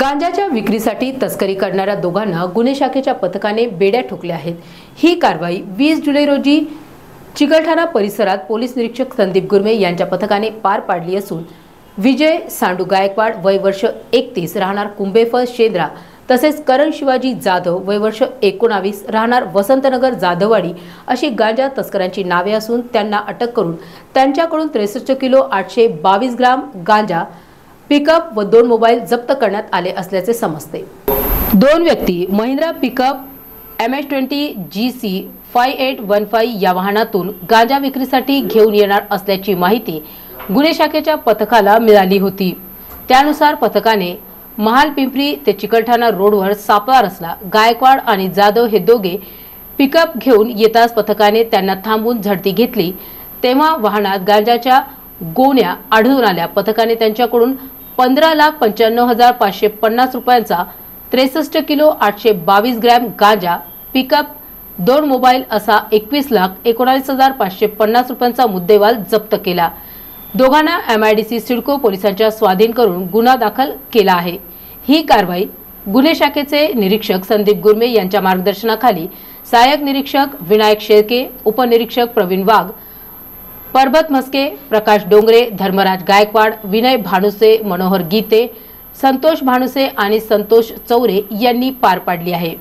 गांजाच्या विक्रीसाठी तस्करी करणाऱ्या दोघांना गुन्हे शाखेच्या पथकाने बेड्या ठोकल्या आहेत. ही कारवाई वीस जुलै रोजी चिकलठाणा परिसरात पोलीस निरीक्षक संदीप गुरमे यांच्या पथकाने पार पाडली असून विजय सांडू गायकवाड वय वर्ष एकतीस राहणार कुंभेफळ शेंद्रा तसेच करण शिवाजी जाधव वय वर्ष एकोणावीस राहणार वसंतनगर जाधववाडी अशी गांजा तस्करांची नावे असून त्यांना अटक करून त्यांच्याकडून त्रेसष्ट किलो आठशे बावीस ग्राम गांजा पिकअप व दोन मोबाईल जप्त करण्यात आले असल्याचे समजते. दोन व्यक्ती Mahindra pickup M H twenty G C five eight one five या वाहनातून गांजा विक्रीसाठी घेऊन येणार असल्याची माहिती गुन्हे शाखेच्या पथकाला मिळाली होती. त्यानुसार पथकाने महाल पिंपरी ते चिकलठाणा रोडवर सापळा रचला. गायकवाड आणि जाधव हे दोघे पिकअप घेऊन येताच पथकाने त्यांना थांबून झडती घेतली. तेव्हा वाहनात गांजाच्या गोण्या आढळून आल्या. पथकाने त्यांच्याकडून पंधरा लाख पंच्याण्णव हजार पाचशे पन्नास रुपयांचा त्रेसष्ट किलो आठशे बावीस ग्रॅम गांजा पिकअप दोन मोबाईल असा एकवीस लाख एकोणावीस हजार पाचशे पन्नास रुपयांचा मुद्देवाल जप्त केला. दोघांना एमआयडीसी सिडको पोलिसांच्या स्वाधीन करून गुन्हा दाखल केला आहे. ही कारवाई गुन्हे शाखेचे निरीक्षक संदीप गुरमे यांच्या मार्गदर्शनाखाली सहाय्यक निरीक्षक विनायक शेळके उपनिरीक्षक प्रवीण वाघ परबत म्हस्के प्रकाश डोंगरे धर्मराज गायकवाड विनय भानुसे मनोहर गीते संतोष भानुसे आणि संतोष चौरे यांनी पार पाडली आहे.